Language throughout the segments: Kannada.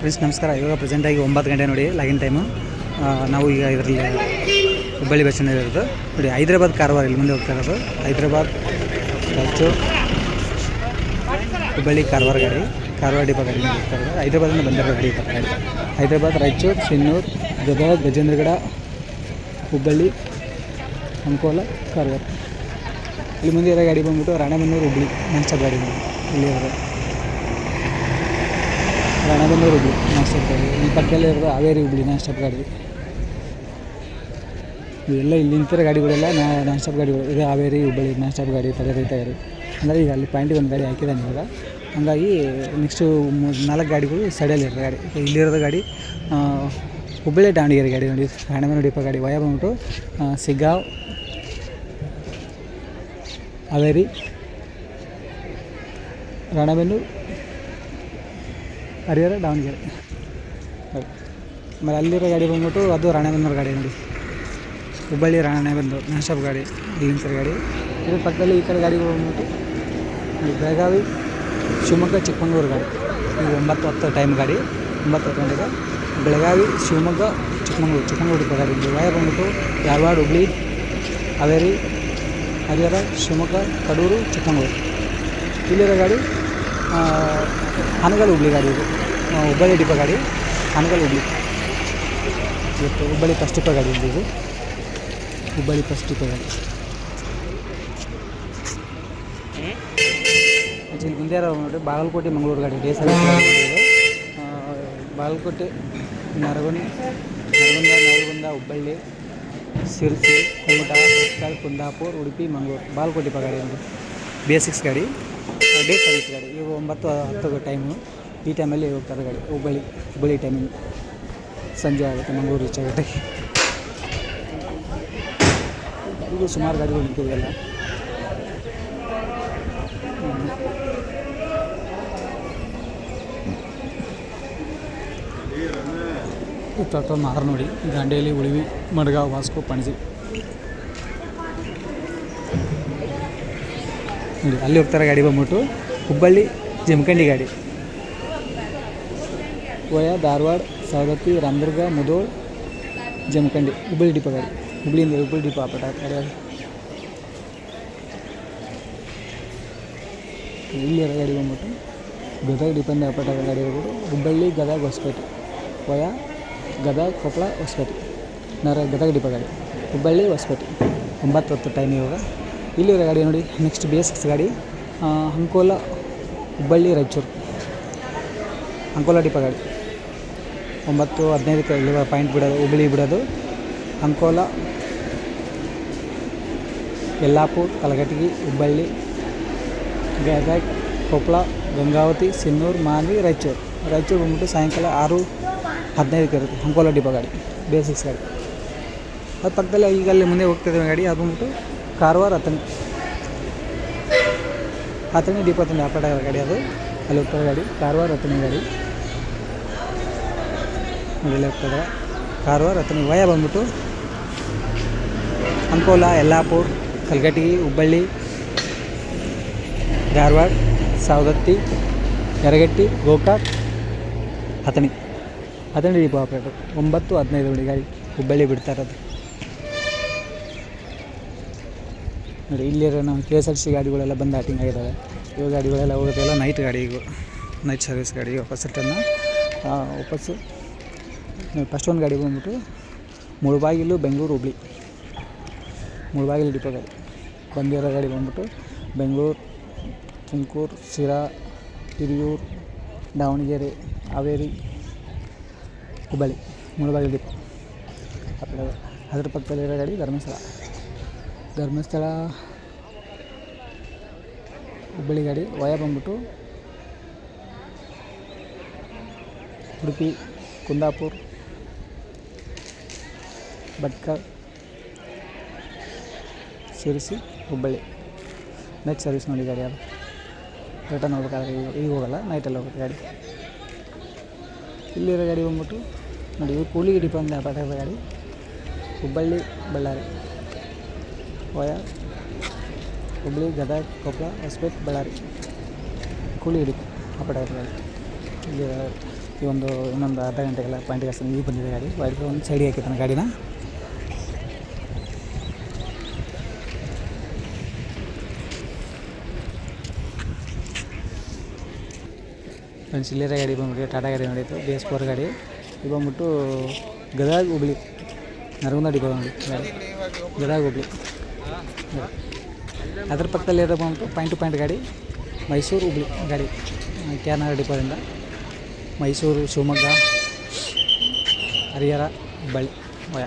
ಫ್ರೆಂಡ್ಸ್, ನಮಸ್ಕಾರ. ಇವಾಗ ಪ್ರೆಸೆಂಟಾಗಿ ಒಂಬತ್ತು ಗಂಟೆ ನೋಡಿ ಲಾಗಿನ್ ಟೈಮು ನಾವು ಈಗ ಇದರಲ್ಲಿ ಹುಬ್ಬಳ್ಳಿ ಬಸ್ ಇರೋದು. ನೋಡಿ, ಹೈದ್ರಾಬಾದ್ ಕಾರವಾರ, ಇಲ್ಲಿ ಮುಂದೆ ಹೋಗ್ತಾ ಇರೋದು. ಹೈದ್ರಾಬಾದ್, ರಾಯಚೂರು, ಹುಬ್ಬಳ್ಳಿ ಕಾರವಾರ ಗಾಡಿ. ಕಾರವಾರ ಡಿಪೋ ಗಾಡಿ ಮುಂದೆ ಹೋಗ್ತಾ ಇರೋದು. ಹೈದ್ರಾಬಾದಿಂದ ಬಂದಿರೋ ಗಾಡಿ ಹೈದ್ರಾಬಾದ್, ರಾಯಚೂರು ಸಿನ್ನೂರು ಗದಗ, ಗಜೇಂದ್ರಗಡ, ಹುಬ್ಬಳ್ಳಿ, ಅಂಕೋಲ, ಕಾರವಾರ. ಇಲ್ಲಿ ಮುಂದೆ ಇರೋ ಗಾಡಿ ಬಂದ್ಬಿಟ್ಟು ರಾಣೆಬೆನ್ನೂರು, ಹುಬ್ಬಳ್ಳಿ ಮಂಚ ಗಾಡಿ ಇಲ್ಲಿ ಇರೋದು ರಾಣೆಬೆನ್ನೂರು ಹುಬ್ಳಿ ನಾನ್ ಸ್ಟಾಪ್ ಗಾಡಿ ಈ ಪಕ್ಕದಲ್ಲಿ ಇರೋದು ಹಾವೇರಿ ಹುಬ್ಳಿ ನಾನ್ ಸ್ಟಾಪ್ ಗಾಡಿ ಇವೆಲ್ಲ ಇಲ್ಲಿ ನಿಂತಿರೋ ಗಾಡಿಗಳೆಲ್ಲ ನಾ ನಾನ್ ಸ್ಟಾಪ್ ಗಾಡಿಗಳು. ಇದು ಹಾವೇರಿ, ಹುಬ್ಬಳ್ಳಿ ನಾನ್ ಸ್ಟಾಪ್ ಗಾಡಿ ತಡೆ ರೈತ ಗಾಡಿ. ಅಂದರೆ ಈಗ ಅಲ್ಲಿ ಪಾಯಿಂಟಿಗೆ ಒಂದು ಗಾಡಿ ಹಾಕಿದ್ದಾನೆ ಇವಾಗ. ಹಂಗಾಗಿ ನೆಕ್ಸ್ಟು ನಾಲ್ಕು ಗಾಡಿಗಳು ಸೈಡಲ್ಲಿ ಇರೋ ಗಾಡಿ. ಇಲ್ಲಿರೋದು ಗಾಡಿ ಹುಬ್ಬಳ್ಳಿ, ದಾವಣಗೆರೆ ಗಾಡಿ ನೋಡಿ. ಹಣಮನ ಡಿಪ ಗಾಡಿ. ವಯ ಬಂದ್ಬಿಟ್ಟು ಸಿಗ್ಗಾಂವ್, ಹಾವೇರಿ, ರಾಣೆಬೆನ್ನೂರು ಹರಿಹರ, ದಾವಣಗೆರೆ. ಆಮೇಲೆ ಅಲ್ಲಿರೋ ಗಾಡಿ ಬಂದ್ಬಿಟ್ಟು ಅದು ರಾಣೆಬೆನ್ನೂರು ಗಾಡಿ ನೋಡಿ. ಹುಬ್ಬಳ್ಳಿ ರಾಣೆಬೆನ್ನೂರು ನಾಶಾಪ್ ಗಾಡಿ ಇಲ್ಲಿಂತರ ಗಾಡಿ. ಇದ್ರ ಪಕ್ಕದಲ್ಲಿ ಈ ಕಡೆ ಗಾಡಿಗಳು ಬಂದ್ಬಿಟ್ಟು ಬೆಳಗಾವಿ, ಶಿವಮೊಗ್ಗ, ಚಿಕ್ಕಮಂಗ್ಳೂರು ಗಾಡಿ. ಈಗ ಒಂಬತ್ತು ಹತ್ತು ಟೈಮ್ ಗಾಡಿ, ಒಂಬತ್ತು ಹತ್ತು ಗಂಟೆಗೆ. ಬೆಳಗಾವಿ, ಶಿವಮೊಗ್ಗ, ಚಿಕ್ಕಮಂಗ್ಳೂರು ಚಿಕ್ಕಮಂಗ್ಳೂರು ಗಾಡಿ. ವಯ ಬಂದ್ಬಿಟ್ಟು ಧಾರವಾಡ ಹುಬ್ಳಿ ಹಾವೇರಿ, ಹರಿಹರ, ಶಿವಮೊಗ್ಗ, ಕಡೂರು, ಚಿಕ್ಕಮಂಗ್ಳೂರು. ಇಲ್ಲಿರೋ ಗಾಡಿ ಹಾನಗಲ್ ಹುಬ್ಳಿ ಗಾಡಿ ಇದು. ಹುಬ್ಬಳ್ಳಿ ಡಿಪೋ ಗಾಡಿ ಹಾನಗಲ್ ಹುಬ್ಳಿ. ಇವತ್ತು ಹುಬ್ಬಳ್ಳಿ ಫಸ್ಟ್ ಡಿಪೋ ಗಾಡಿ ಇದು ಇದು. ಹುಬ್ಬಳ್ಳಿ ಫಸ್ಟ್ ಡಿಪೋ ಗಾಡಿ. ಆ್ಯಕ್ಚುಲಿ ಮುಂದೆ ಇರೋ ನೋಡಿ ಬಾಗಲಕೋಟೆ ಮಂಗಳೂರು ಗಾಡಿ ಡೇ ಸರ್ವಿಸ್ ಗಾಡಿ ಇದು. ಆ, ಬಾಗಲಕೋಟೆ ನರಗುಂದ ನರಗುಂದ ನವಲಗುಂದ ಹುಬ್ಬಳ್ಳಿ ಸಿರ್ಸಿ ಕುಮಟಾ ಭಟ್ಕಳ ಕುಂದಾಪುರ ಉಡುಪಿ ಮಂಗಳೂರು. ಬಾಗಲಕೋಟೆ ಡಿಪೋ ಗಾಡಿ ಒಂದು. ಬಿ ಎಸ್ ಸಿಕ್ಸ್ ಗಾಡಿ. ಡೇ ಸರ್ವಿಸ್ ಗಾಡಿ. ಇವು ಒಂಬತ್ತು ಹತ್ತು ಟೈಮು ಈ ಟೈಮಲ್ಲಿ ಹೋಗ್ತಾರೆ ಗಾಡಿ, ಹುಬ್ಬಳ್ಳಿ ಹುಬ್ಬಳ್ಳಿ ಟೈಮಿಂಗ್ ಸಂಜೆ ಆಗುತ್ತೆ ಮಂಗಳೂರು ರೀಚ್ ಆಗುತ್ತೆ. ಇದು ಸುಮಾರು ಗಾಡಿಗಳು ನಿಂತಿದೆಯಲ್ಲ ಇತ್ತ ಆರು ನೋಡಿ ದಾಂಡೇಲಿ ಉಳಿವಿ ಮಡ್ಗಾವ್ ವಾಸ್ಕೋ, ಪಣಜಿ. ನೋಡಿ, ಅಲ್ಲಿ ಹೋಗ್ತಾರೆ ಗಾಡಿ ಬಂದ್ಬಿಟ್ಟು, ಹುಬ್ಬಳ್ಳಿ, ಜಮಖಂಡಿ ಗಾಡಿ. ವಯ, ಧಾರವಾಡ, ಸವದತ್ತಿ, ರಾಮದುರ್ಗ ಮುದೋಳ್ ಜಮಖಂಡಿ, ಹುಬ್ಬಳ್ಳಿ ಡಿಪೋ ಗಾಡಿ. ಹುಬ್ಬಳ್ಳಿಯಿಂದ ಹುಬ್ಬಳ್ಳಿ ಡಿಪೋ ಆಪಟ ಗಾಡಿ ಇಲ್ಲಿ ಗಾಡಿ ಬಂದ್ಬಿಟ್ಟು ಗದಗ ಡಿಪೆಂಡ್ ಆಪಟ ಗಾಡಿ ಹೋಗ್ಬಿಟ್ಟು ಹುಬ್ಬಳ್ಳಿ ಗದಗ ಹೊಸಪೇಟೆ. ವಯ, ಗದಗ ಕೊಪ್ಪಳ ಹೊಸಪೇಟೆ. ನರ, ಗದಗ ಡಿಪೋ ಗಾಡಿ. ಹುಬ್ಬಳ್ಳಿ ಹೊಸಪೇಟೆ. ಒಂಬತ್ತು ಹತ್ತು ಟೈಮ್ ಇವಾಗ ಇಲ್ಲಿರೋ ಗಾಡಿ ನೋಡಿ. ನೆಕ್ಸ್ಟ್ ಬಿ ಎಸ್ ಸಿಕ್ಸ್ ಗಾಡಿ. ಅಂಕೋಲ, ಹುಬ್ಬಳ್ಳಿ, ರಾಯಚೂರು. ಅಂಕೋಲ ಡಿಪೋ ಗಾಡಿ. ಒಂಬತ್ತು ಹದಿನೈದಕ್ಕೆ ಪಾಯಿಂಟ್ ಬಿಡೋದು ಹುಬ್ಬಳ್ಳಿ ಬಿಡೋದು. ಅಂಕೋಲ, ಯಲ್ಲಾಪುರ್, ಕಲಘಟಗಿ, ಹುಬ್ಬಳ್ಳಿ, ಗದಗ ಕೊಪ್ಪಳ ಗಂಗಾವತಿ, ಸಿನ್ನೂರು, ಮಾನ್ವಿ, ರಾಯಚೂರು. ರಾಯಚೂರು ಬಂದ್ಬಿಟ್ಟು ಸಾಯಂಕಾಲ ಆರು, ಹದಿನೈದಕ್ಕೆ ಇರುತ್ತೆ ಅಂಕೋಲ ಡಿಪೋ ಗಾಡಿ, ಬೇಸಿಕ್ಸ್ ಗಾಡಿ. ಅದು ಪಕ್ಕದಲ್ಲೇ ಈಗ ಅಲ್ಲಿ ಮುಂದೆ ಹೋಗ್ತಿದ್ದ ಗಾಡಿ, ಅದು ಬಂದ್ಬಿಟ್ಟು ಕಾರವಾರ ಹತ್ತನೇ ಹತ್ತನೇ ಡಿಪೋ ಹತ್ತನೇ ಆಪಟ ಗಾಡಿ ಅದು. ಅಲ್ಲಿ ಹೋಗ್ತದೆ ಗಾಡಿ, ಕಾರವಾರ ಹತ್ತನೇ ಗಾಡಿ. ಹೋಗ್ತದೆ ಕಾರವಾರ ಅಥವಾ ವಯ ಬಂದ್ಬಿಟ್ಟು ಅಂಕೋಲ, ಯಲ್ಲಾಪುರ, ಕಲ್ಗಟ್ಟಿ, ಹುಬ್ಬಳ್ಳಿ, ಧಾರವಾಡ, ಸವದತ್ತಿ, ಯರಗಟ್ಟಿ, ಗೋಕಾಕ್ ಹತಣಿ ಹತಣಿ ಡಿಪೋ ಆಪ್ರೇಟರ್ ಒಂಬತ್ತು ಹದಿನೈದು ನೋಡಿ ಗಾಡಿ ಹುಬ್ಬಳ್ಳಿ ಬಿಡ್ತಾ ಇರೋದು. ನೋಡಿ, ಇಲ್ಲಿರೋ ನಮ್ಮ ಕೆ ಎಸ್ ಆರ್ ಸಿ ಗಾಡಿಗಳೆಲ್ಲ ಬಂದು ಆಟಿಂಗ್ ಆಗಿದ್ದಾವೆ ಇವಾಗ ಗಾಡಿಗಳೆಲ್ಲ ಹೋಗೋದೆಲ್ಲ ನೈಟ್ ಗಾಡಿ ಇವು. ನೈಟ್ ಸರ್ವಿಸ್ ಗಾಡಿ ವಾಪಸ್ಸನ್ನು ವಾಪಸ್ಸು ಫಸ್ಟ್ ಒಂದು ಗಾಡಿ ಬಂದ್ಬಿಟ್ಟು ಮುಳಬಾಗಿಲು ಬೆಂಗಳೂರು ಹುಬ್ಳಿ. ಮುಳಬಾಗಿಲು ಡಿಪೋ ಗಾಡಿ ಬಂದಿರೋ ಗಾಡಿ ಬಂದ್ಬಿಟ್ಟು ಬೆಂಗಳೂರು, ತುಮಕೂರು, ಶಿರಾ, ಹಿರಿಯೂರು, ದಾವಣಗೆರೆ, ಹಾವೇರಿ, ಹುಬ್ಬಳ್ಳಿ, ಮುಳಬಾಗಿಲು ಡಿಪೋ ಅದ್ರ ಪಕ್ಕದಲ್ಲಿರೋ ಗಾಡಿ ಧರ್ಮಸ್ಥಳ. ಧರ್ಮಸ್ಥಳ ಹುಬ್ಬಳ್ಳಿ ಗಾಡಿ ವಯ ಬಂದ್ಬಿಟ್ಟು ಉಡುಪಿ, ಕುಂದಾಪುರ ಭಟ್ಕಳ ಸೇರಿಸಿ ಹುಬ್ಬಳ್ಳಿ. ನೈಟ್ ಸರ್ವಿಸ್ ನೋಡಿ ಗಾಡಿ ಅದು. ರಿಟರ್ನ್ ಹೋಗ್ಬೇಕಾದ್ರೆ ಈಗ ಈಗ ಹೋಗಲ್ಲ ನೈಟಲ್ಲಿ ಹೋಗುತ್ತೆ ಗಾಡಿ. ಇಲ್ಲಿರೋ ಗಾಡಿ ಬಂದ್ಬಿಟ್ಟು ನೋಡಿ ಇವು ಕೂಲಿಗೆ ಡಿಪೆಂಡ್ ಪಟಾದ ಗಾಡಿ. ಹುಬ್ಬಳ್ಳಿ, ಬಳ್ಳಾರಿ. ವಯ, ಹುಬ್ಬಳ್ಳಿ, ಗದಗ ಕೊಪ್ಪಳ ಹೊಸಪೇಟೆ, ಬಳ್ಳಾರಿ. ಕೂಲಿ ಹಿಡಿತು ಗಾಡಿ. ಇಲ್ಲಿ ಈ ಒಂದು ಇನ್ನೊಂದು ಅರ್ಧ ಗಂಟೆಗೆಲ್ಲ ಪಾಯಿಂಟ್ ಹಸ್ತಾನೆ ಈಗ ಬಂದಿದೆ ಗಾಡಿ. ವೈಟ್ ಒಂದು ಸೈಡಿಗೆ ಹಾಕಿದ್ದಾನೆ ಗಾಡಿನ. ಫ್ರೆಂಡ್ಸ್ ಗಾಡಿ ಬಂದ್ಬಿಟ್ಟು ಟಾಟಾ ಗಾಡಿ ನೋಡಿತ್ತು ಬಿ ಎಸ್ ಫೋರ್ ಗಾಡಿ. ಇದು ಬಂದ್ಬಿಟ್ಟು ಗದಗ ಹುಬ್ಳಿ, ನರಗುಂದ ಡಿಪೋ ನೋಡಿ ಗಾಡಿ. ಗದಗ ಹುಬ್ಳಿ. ಅದ್ರ ಪಕ್ಕದಲ್ಲಿ ಇರೋ ಬಂದ್ಬಿಟ್ಟು ಪಾಯಿಂಟ್ ಟು ಪಾಯಿಂಟ್ ಗಾಡಿ, ಮೈಸೂರು ಹುಬ್ಳಿ ಗಾಡಿ, ಕೆ ಆರ್ ನಗರ ಡಿಪೋದಿಂದ. ಮೈಸೂರು, ಶಿವಮೊಗ್ಗ, ಹರಿಹರ, ಬಳ್ಳಿ ವಯ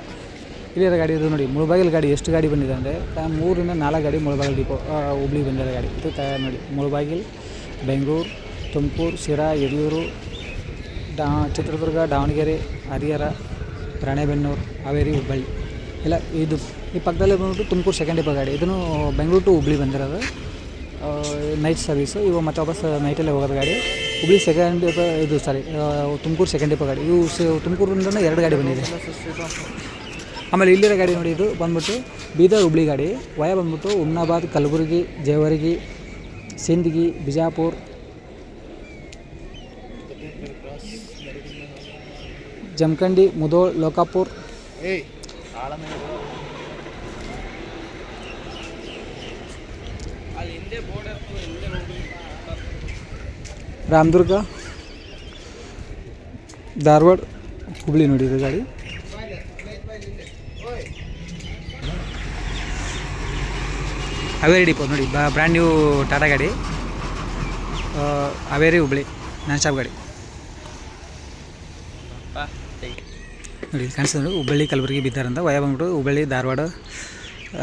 ಇಲ್ಲಿರೋ ಗಾಡಿ ಇದು ನೋಡಿ, ಮುಳಬಾಗಿಲು ಗಾಡಿ ಎಷ್ಟು ಗಾಡಿ ಬಂದಿದೆ ಅಂದರೆ ಮೂರಿಂದ ನಾಲ್ಕು ಗಾಡಿ ಮುಳಬಾಗಿಲು ಡಿಪೋ ಹುಬ್ಳಿ ಬಂದಿರೋ ಗಾಡಿ. ಇದು ತ ನೋಡಿ, ಮುಳಬಾಗಿಲು, ಬೆಂಗಳೂರು ತುಮಕೂರು, ಶಿರಾ, ಯಡಿಯೂರು, ಡಾ, ಚಿತ್ರದುರ್ಗ, ದಾವಣಗೆರೆ, ಹರಿಹರ, ರಾಣೆಬೆನ್ನೂರು, ಹಾವೇರಿ, ಹುಬ್ಬಳ್ಳಿ. ಇಲ್ಲ, ಇದು ಈ ಪಕ್ಕದಲ್ಲೇ ಬಂದ್ಬಿಟ್ಟು ತುಮಕೂರು ಸೆಕೆಂಡ್ ಡಿಪೋ ಗಾಡಿ. ಇದನ್ನು ಬೆಂಗಳೂರು ಟು ಹುಬ್ಳಿ ಬಂದಿರೋದು. ನೈಟ್ ಸರ್ವೀಸು ಇವು ಮತ್ತೆ ವಾಪಸ್ ನೈಟಲ್ಲೇ ಹೋಗೋದು ಗಾಡಿ. ಹುಬ್ಳಿ ಸೆಕೆಂಡ್ ಇದು ಸಾರಿ ತುಮಕೂರು ಸೆಕೆಂಡ್ ಡಿಪೋ ಗಾಡಿ. ಇವು ಸ ತುಮಕೂರಿಂದನೇ ಎರಡು ಗಾಡಿ ಬಂದಿದೆ. ಆಮೇಲೆ ಇಲ್ಲಿರೋ ಗಾಡಿ ನೋಡಿ, ಇದು ಬಂದ್ಬಿಟ್ಟು ಬೀದರ್ ಹುಬ್ಳಿ ಗಾಡಿ. ವಯ ಬಂದ್ಬಿಟ್ಟು ಉಮ್ನಾಬಾದ್, ಕಲಬುರಗಿ, ಜೇವರ್ಗಿ, ಸಿಂದಗಿ, ಬಿಜಾಪುರ್ ಜಮಖಂಡಿ ಮುದೋಳ್ ಲೋಕಾಪುರ್. ರಾಮದುರ್ಗ ಧಾರವಾಡ ಹುಬ್ಳಿ ನೋಡಿ ಗಾಡಿ. ಅವೇರಿ ಡಿಪೋ ನೋಡಿ ಬ ಬ್ರ್ಯಾಂಡ್ ನ್ಯೂ ಟಾಟಾ ಗಾಡಿ. ಅವೇರಿ ಹಾವೇರಿ ಹುಬ್ಳಿ ನಾನ್ ಸ್ಟಾಪ್ ಗಾಡಿ. ನೋಡಿ ಇಲ್ಲಿ ಕಾಣಿಸ್ತದೆ ಹುಬ್ಬಳ್ಳಿ ಕಲಬುರಗಿ ಬಿದ್ದಾರ ಅಂತ ವಯ ಬಂದ್ಬಿಟ್ಟು ಹುಬ್ಬಳ್ಳಿ, ಧಾರವಾಡ,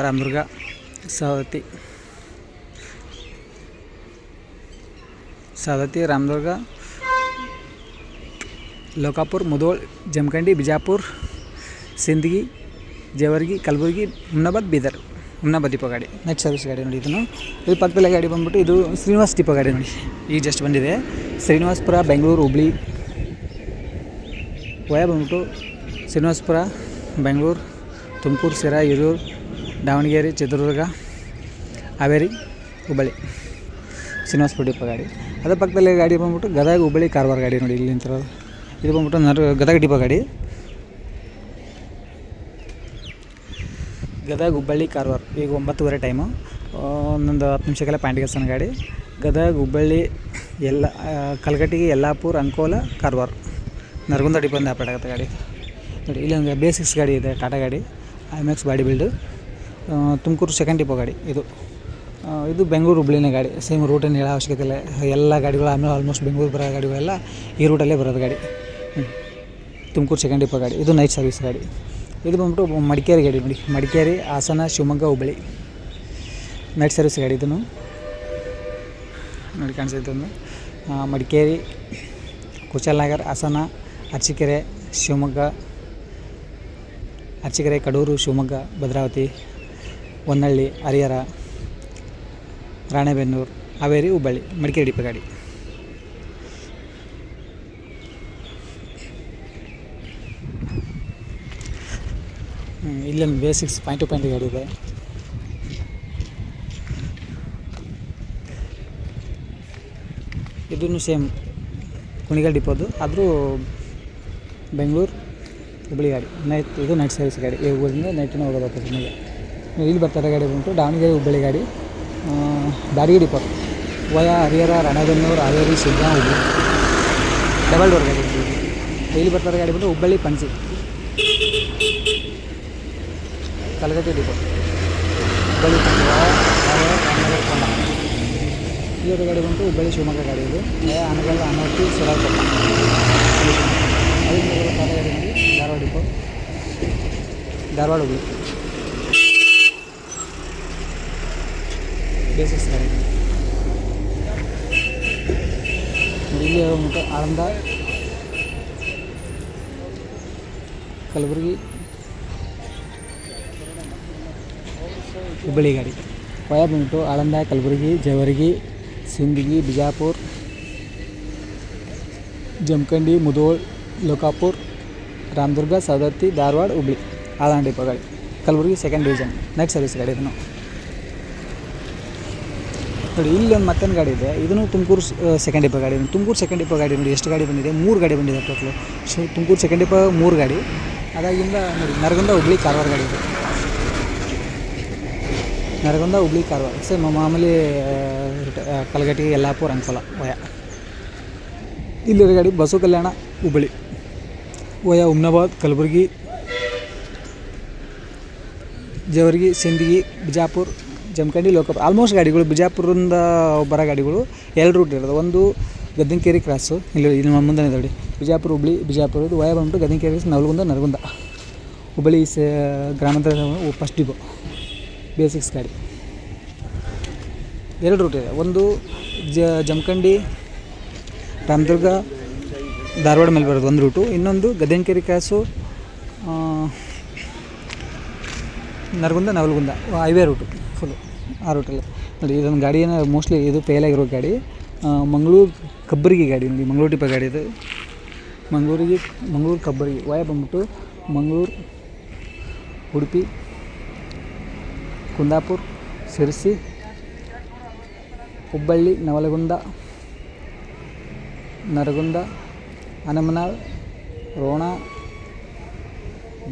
ರಾಮದುರ್ಗ, ಸವದತ್ತಿ. ಸವದತ್ತಿ, ರಾಮದುರ್ಗ, ಲೋಕಾಪುರ್, ಮುದೋಳ್, ಜಮಖಂಡಿ, ಬಿಜಾಪುರ್, ಸಿಂದಗಿ, ಜೇವರ್ಗಿ, ಕಲಬುರಗಿ ಹುಮ್ನಾಬಾದ್ ಬೀದರ್. ಹುಮ್ನಾಬಾದ್ ಡಿಪೋ ಗಾಡಿ. ನೆಕ್ಸ್ಟ್ ಸರ್ವಿಸ್ ಗಾಡಿ ನೋಡಿ ಇದನ್ನು. ಇದು ಪಕ್ಕದಲ್ಲೇ ಗಾಡಿ ಬಂದ್ಬಿಟ್ಟು ಇದು ಶ್ರೀನಿವಾಸ್ ಡಿಪೋ ಗಾಡಿ ನೋಡಿ. ಈಗ ಜಸ್ಟ್ ಬಂದಿದೆ. ಶ್ರೀನಿವಾಸ್ಪುರ, ಬೆಂಗಳೂರು, ಹುಬ್ಳಿ ವಯ ಬಂದ್ಬಿಟ್ಟು ಶ್ರೀನಿವಾಸಪುರ, ಬೆಂಗಳೂರು, ತುಮಕೂರು ಸಿರಾ ಹಿರಿಯೂರು ದಾವಣಗೆರೆ, ಚಿತ್ರದುರ್ಗ, ಹಾವೇರಿ, ಹುಬ್ಬಳ್ಳಿ. ಶ್ರೀನಿವಾಸಪುರ ಡಿಪೋ ಗಾಡಿ. ಅದ್ರ ಪಕ್ಕದಲ್ಲಿ ಗಾಡಿ ಬಂದ್ಬಿಟ್ಟು ಗದಗ, ಹುಬ್ಬಳ್ಳಿ, ಕಾರವಾರ ಗಾಡಿ ನೋಡಿ ಇಲ್ಲಿ ನಿಂತಿರೋದು. ಇದು ಬಂದ್ಬಿಟ್ಟು ನರ್ ಗದಗ ಡಿಪೋ ಗಾಡಿ. ಗದಗ, ಹುಬ್ಬಳ್ಳಿ, ಕಾರವಾರ. ಈಗ ಒಂಬತ್ತುವರೆ ಟೈಮು. ಒಂದೊಂದು ಹತ್ತು ನಿಮಿಷಕ್ಕೆಲ್ಲ ಪ್ಯಾಂಟಿಗೆ ಹಸ್ತಾನ ಗಾಡಿ. ಗದಗ, ಹುಬ್ಬಳ್ಳಿ, ಎಲ್ಲ ಕಲಗಟ್ಟಿಗೆ ಯಲ್ಲಾಪುರ, ಅಂಕೋಲ, ಕಾರವಾರ. ನರಗುಂದ ಡಿಪೋಯಿಂದ ಆಪರೇಟ್ ಗಾಡಿ? ನೋಡಿ, ಇಲ್ಲಿ ಒಂದು ಬೇಸಿಕ್ಸ್ ಗಾಡಿ ಇದೆ ಟಾಟಾ ಗಾಡಿ I X body build Tumakuru second depot ಗಾಡಿ ಇದು. ಇದು ಬೆಂಗಳೂರು ಹುಬ್ಳಿನೇ ಗಾಡಿ ಸೇಮ್ ರೂಟನ್ನು ಹೇಳೋ ಅವಶ್ಯಕತೆ ಇಲ್ಲ. ಎಲ್ಲ ಗಾಡಿಗಳು ಆಮೇಲೆ ಆಲ್ಮೋಸ್ಟ್ ಬೆಂಗಳೂರು ಬರೋ ಗಾಡಿಗಳೆಲ್ಲ ಈ ರೂಟಲ್ಲೇ ಬರೋದು ಗಾಡಿ. ತುಮಕೂರು ಸೆಕೆಂಡ್ ಡಿಪೋ ಗಾಡಿ, ಇದು ನೈಟ್ ಸರ್ವಿಸ್ ಗಾಡಿ. ಇದು ಬಂದ್ಬಿಟ್ಟು ಮಡಿಕೇರಿ ಗಾಡಿ ನೋಡಿ, ಮಡಿಕೇರಿ, ಹಾಸನ, ಶಿವಮೊಗ್ಗ ಹುಬ್ಬಳ್ಳಿ ನೈಟ್ ಸರ್ವಿಸ್ ಗಾಡಿ ಇದನ್ನು. ನೋಡಿ ಕಾಣಿಸುತ್ತೆ ಮಡಿಕೇರಿ ಕುಶಾಲನಗರ್ ಹಾಸನ ಅರಸೀಕೆರೆ ಶಿವಮೊಗ್ಗ ಅರಸೀಕೆರೆ ಕಡೂರು, ಶಿವಮೊಗ್ಗ, ಭದ್ರಾವತಿ, ಹೊನ್ನಳ್ಳಿ, ಹರಿಹರ, ರಾಣೆಬೆನ್ನೂರು, ಹಾವೇರಿ, ಹುಬ್ಬಳ್ಳಿ, ಮಡಿಕೇರಿ ಡಿಪೋ ಗಾಡಿ ಇಲ್ಲೊಂದು ಬೇಸಿಕ್ಸ್ ಪಾಯಿಂಟ್ ಟು ಪಾಯಿಂಟ್ ಗಾಡಿ ಇದೆ ಇದೂ ಸೇಮ್ ಕುಣಿಗಲ್ ಡಿಪೋದು ಆದರೂ ಬೆಂಗಳೂರು, ಹುಬ್ಬಳ್ಳಿ ಗಾಡಿ. ನೈಟ್ ಇದು ನೈಟ್ ಸರ್ವಿಸ್ ಗಾಡಿ. ಈ ಊರಿಂದ ನೈಟಿನ ಹೋಗೋದು ನಿಮಗೆ ಇಲ್ಲಿ ಬರ್ತಾರೆ ಗಾಡಿ ಬಂತು ದಾವಣಗೆರೆ, ಹುಬ್ಬಳ್ಳಿ ಗಾಡಿ. ಬ್ಯಾಡಗಿ ಡಿಪೋ ವಯ, ಹರಿಹರ, ರಾಣೆಬೆನ್ನೂರು, ಹಾವೇರಿ ಸಿದ್ಧಾ ಹುಬ್ಬಳ್ಳಿ ಡಬಲ್ ಡೋರ್ ಗಾಡಿ. ಇಲ್ಲಿ ಬರ್ತಾರೆ ಗಾಡಿ ಬಂದು ಹುಬ್ಬಳ್ಳಿ ಪಂಚಿ ಕಲಗಟ್ಟಿ ಡಿಪೋ ಹುಬ್ಬಳ್ಳಿ ಪಂಚಿ ಗಾಡಿ ಬಂತು ಹುಬ್ಬಳ್ಳಿ, ಶಿವಮೊಗ್ಗ ಗಾಡಿ ಇದು. ವಯ ಅನಾವತಿ ಅನವಟ್ಟಿ ಸುರಕೊಪ್ಪ ಅಲ್ಲಿಂದ ಬರೋ ಟಾಟಾ ಗಾಡಿ ನೋಡಿ Dharwad depot Dharwad Hubballi BS six ಗಾಡಿ ನೋಡಿ ಇಲ್ಲಿ ಹೋಗ್ಬಿಟ್ಟು ಆಳಂದ ಕಲಬುರಗಿ ಹುಬ್ಬಳ್ಳಿ ಗಾಡಿ ವಯ ಬಂದ್ಬಿಟ್ಟು ಆಳಂದ ಕಲಬುರಗಿ ಜೇವರ್ಗಿ ಸಿಂದಗಿ ಬಿಜಾಪುರ ಜಮಖಂಡಿ ಮುಧೋಳ್ ಲೋಕಾಪುರ್, ರಾಮದುರ್ಗ, ಸವದತ್ತಿ, ಧಾರವಾಡ, ಹುಬ್ಳಿ. ಆಳಂದ ಡಿಪೋ ಗಾಡಿ Kalaburagi second division night service ಗಾಡಿ ಇದನ್ನು. ನೋಡಿ, ಇಲ್ಲಿ ಒಂದು ಮತ್ತೊಂದು ಗಾಡಿ ಇದೆ. ಇದನ್ನು ತುಮಕೂರು ಸೆಕೆಂಡ್ ಡಿಪೋ ಗಾಡಿ. ತುಮಕೂರು ಸೆಕೆಂಡ್ ಡಿಪೋ ಗಾಡಿ ನೋಡಿ, ಎಷ್ಟು ಗಾಡಿ ಬಂದಿದೆ? ಮೂರು ಗಾಡಿ ಬಂದಿದೆ total so, Tumakuru second depot ಮೂರು ಗಾಡಿ. ಅದಾಗಿಂದ ನೋಡಿ, ನರಗುಂದ, ಹುಬ್ಳಿ, ಕಾರವಾರ ಗಾಡಿ ಇದೆ. ನರಗುಂದ, ಹುಬ್ಳಿ, ಕಾರವಾರ. ಸೇಮ್ ಮಾಮೂಲಿ ಕಲಗಟ್ಟಿ ಯಲ್ಲಾಪುರ, ಅಂಕೋಲ, ವಯ. ಇಲ್ಲಿರೋ ಗಾಡಿ ಬಸವ ಕಲ್ಯಾಣ ಹುಬ್ಬಳ್ಳಿ ವಯ ಉಮ್ನಾಬಾದ್, ಕಲಬುರ್ಗಿ, ಜವರ್ಗಿ, ಸಿಂದಗಿ, ಬಿಜಾಪುರ, ಜಮಖಂಡಿ ಲೋಕಪ್ ಆಲ್ಮೋಸ್ಟ್ ಗಾಡಿಗಳು ಬಿಜಾಪುರದಿಂದ ಬರೋ ಗಾಡಿಗಳು ಎರಡು ರೂಟ್ ಇರೋದು. ಒಂದು ಗದ್ದಿನಕೇರಿ ಕ್ರಾಸು ಇಲ್ಲಿ ನಮ್ಮ ಮುಂದೆ ನೋಡಿ. ಬಿಜಾಪುರ, ಹುಬ್ಳಿ, ಬಿಜಾಪುರ, ಇದು ವಯ ಬಂದ್ಬಿಟ್ಟು ಗದ್ದಿನಕೇರಿ ನಲ್ಗುಂದ ನರಗುಂದ. ಹುಬ್ಬಳ್ಳಿ, ಸ ಗ್ರಾಮಾಂತರ ಫಸ್ಟ್ ಡಿಪೋ ಬೇಸಿಕ್ಸ್ ಗಾಡಿ. ಎರಡು ರೂಟ್ ಇದೆ. ಒಂದು ಜಮಖಂಡಿ, ರಾಮದುರ್ಗ ಧಾರವಾಡ ಮೇಲೆ ಬರೋದು ಒಂದು ರೂಟು. ಇನ್ನೊಂದು Gaddanakeri cross Nargund, Navalgund, highway route full ಆ ರೂಟಲ್ಲಿ. ನೋಡಿ, ಇದೊಂದು ಗಾಡಿ ಏನೋ ಮೋಸ್ಟ್ಲಿ ಇದು ಫೇಲ್ ಆಗಿರೋ ಗಾಡಿ. ಮಂಗಳೂರು ಕಬ್ಬರಿಗೆ ಗಾಡಿ ನೋಡಿ, ಮಂಗಳೂರು ಟಿಪ್ಪ ಗಾಡಿ ಇದು. ಮಂಗಳೂರಿಗೆ, ಮಂಗಳೂರು ಕಬ್ಬರಿಗೆ, ವಾಯ ಬಂದ್ಬಿಟ್ಟು ಮಂಗಳೂರು, ಉಡುಪಿ, ಕುಂದಾಪುರ ಸಿರಸಿ ಹುಬ್ಬಳ್ಳಿ, ನವಲಗುಂದ, ನರಗುಂದ ಹನುಮನಾಳ್ ರೋಣ,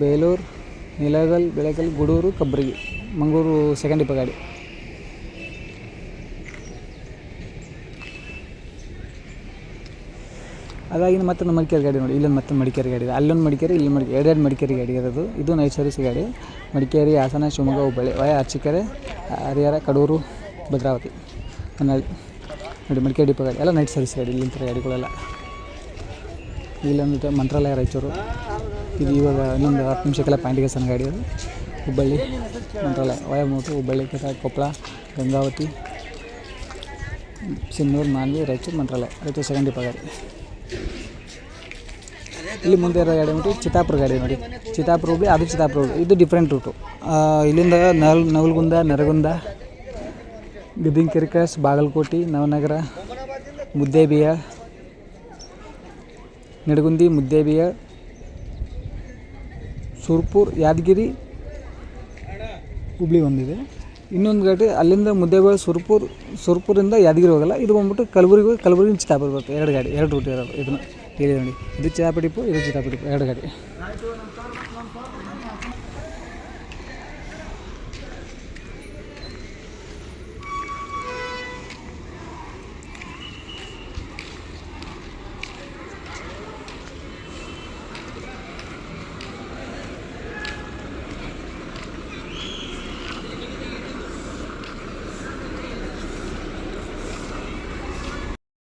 ಬೇಲೂರು, ನಿಲಗಲ್, ಬೆಳಗಲ್, ಗುಡೂರು ಕಬ್ಬರಿಗೆ ಮಂಗಳೂರು ಸೆಕೆಂಡ್ ಇಪ್ಪ ಗಾಡಿ ಅದಾಗಿನ ಮತ್ತೆ ಮಡಿಕೇರಿ ಗಾಡಿ ನೋಡಿ, ಇಲ್ಲೊಂದು ಮತ್ತೆ ಮಡಿಕೇರಿ ಗಾಡಿ ಇದೆ. ಅಲ್ಲೊಂದು ಮಡಿಕೇರಿ ಇಲ್ಲಿ ಮಡಿಕೇರಿ, ಎರಡೆರಡು ಮಡಿಕೇರಿ ಗಾಡಿ ಇರೋದು. ಇದು ನೈಟ್ ಗಾಡಿ. ಮಡಿಕೇರಿ, ಹಾಸನ, ಶಿವಮೊಗ್ಗ, ಹುಬ್ಬಳ್ಳಿ, ವಯ ಅರಸೀಕೆರೆ ಹರಿಹರ, ಕಡೂರು, ಭದ್ರಾವತಿ ಹೊನ್ನಾಳಿ ನೋಡಿ ಮಡಿಕೇರಿ ಡಿಪೋ ಗಾಡಿ ಎಲ್ಲ ನೈಟ್ ಸರ್ವಿಸ್ ಗಾಡಿ ಇಲ್ಲಿಂತ ಗಾಡಿಗಳೆಲ್ಲ. ಇಲ್ಲೊಂದು ಮಂತ್ರಾಲಯ ರಾಯಚೂರು. ಇದು ಇವಾಗ ಇನ್ನೊಂದು ಹತ್ತು ನಿಮಿಷಕ್ಕೆಲ್ಲ ಪಾಂಡಿಗೆ ಸಣ್ಣ ಗಾಡಿ ಅದು. ಹುಬ್ಬಳ್ಳಿ ಮಂತ್ರಾಲಯ. ವಯಮೂಟು ಹುಬ್ಬಳ್ಳಿ ಕೆಟ ಕೊಪ್ಪಳ, ಗಂಗಾವತಿ, ಸಿನ್ನೂರು ಮಾನ್ವಿ ರಾಯಚೂರು, ಮಂತ್ರಾಲಯ. ರಾಯಚೂರು ಸೆಕೆಂಡ್ ಡಿಪ ಇಲ್ಲಿ ಮುಂದೆ ಇರೋ ಗಾಡಿ ಬಿಟ್ಟು ಚಿತ್ತಾಪುರ ಗಾಡಿ ನೋಡಿ. ಚಿತ್ತಾಪುರ ಹುಬ್ಳಿ ಅದು ಚಿತ್ತಾಪುರ ಹುಬ್ಳಿ ಇದು ಡಿಫ್ರೆಂಟ್ ರೂಟು ಇಲ್ಲಿಂದ ನಲ್, ನವಲ್ಗುಂದ, ನರಗುಂದ ಗದಿನ್ಕೆರೆ ಕ್ರಾಸ್ ಬಾಗಲಕೋಟೆ, ನವನಗರ, ಮುದ್ದೇಬಿಯ ನಿಡಗುಂದಿ, ಮುದ್ದೇಬಿಯ, ಸುರ್ಪುರ್, ಯಾದಗಿರಿ ಹುಬ್ಳಿ ಒಂದಿದೆ. ಇನ್ನೊಂದು ಗಾಡಿ ಅಲ್ಲಿಂದ ಮುದ್ದೇಬಿಯ, ಸುರ್ಪುರ್, ಸುರ್ಪುರಿಂದ ಯಾದಗಿರಿ ಹೋಗಲ್ಲ. ಇದು ಬಂದ್ಬಿಟ್ಟು ಕಲಬುರಗಿ ಕಲಬುರಗಿ ಚಿತ್ತಾಪುರ ಬರುತ್ತೆ. ಎರಡು ಗಾಡಿ, ಎರಡು ರೂಟ್ ಇರೋದು ಇದನ್ನು. ಇಲ್ಲಿ ನೋಡಿ, ಇದು ಚಿತ್ತಾಪುರ ಡಿಪೋ, ಇದು ಚಿತ್ತಾಪುರ ಎರಡು ಗಾಡಿ.